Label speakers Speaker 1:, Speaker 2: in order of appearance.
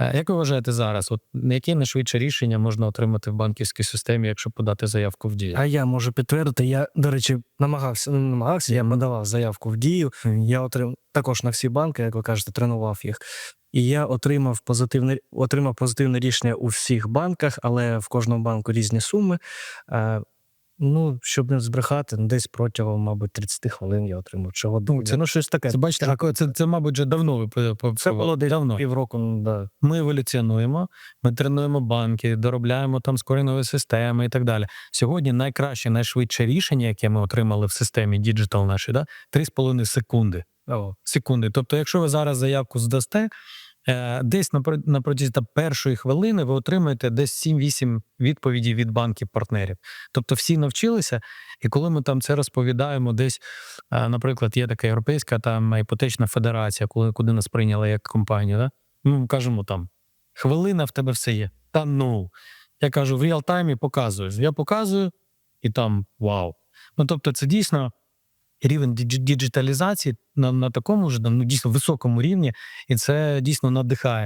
Speaker 1: Як ви вважаєте зараз? От яке найшвидше рішення можна отримати в банківській системі, якщо подати заявку в дію?
Speaker 2: А я можу підтвердити. Я, до речі, намагався, ну, не намагався, я подавав заявку в дію. Я отримав також на всі банки, як ви кажете, тренував їх. І я отримав позитивне, отримав позитивне рішення у всіх банках, але в кожному банку різні суми. Ну, щоб не збрехати, ну, десь протягом, мабуть, 30 хвилин я отримав чого.
Speaker 1: Ну, це,
Speaker 2: ну, щось таке.
Speaker 1: Це бачите, таке- це, це, мабуть, вже давно ви
Speaker 2: Це було десь
Speaker 1: давно.
Speaker 2: півроку, ну, да.
Speaker 1: Ми еволюціонуємо, ми тренуємо банки, доробляємо там скорінові системи і так далі. Сьогодні найкраще, найшвидше рішення, яке ми отримали в системі діджитал нашій, да, 3,5 секунди.
Speaker 2: О,
Speaker 1: секунди. Тобто, якщо ви зараз заявку здасте, десь напро- на протязі першої хвилини ви отримаєте десь 7-8 відповідей від банків партнерів. Тобто всі навчилися, і коли ми там це розповідаємо, десь, е, наприклад, є така європейська там іпотечна федерація, коли куди нас прийняли як компанію, да? ну кажемо там хвилина в тебе все є. Та ну. Я кажу, в реал-таймі показуєш. Я показую, і там вау. Ну тобто, це дійсно рівень діджиталізації на, на такому ж ну, дійсно високому рівні, і це дійсно надихає.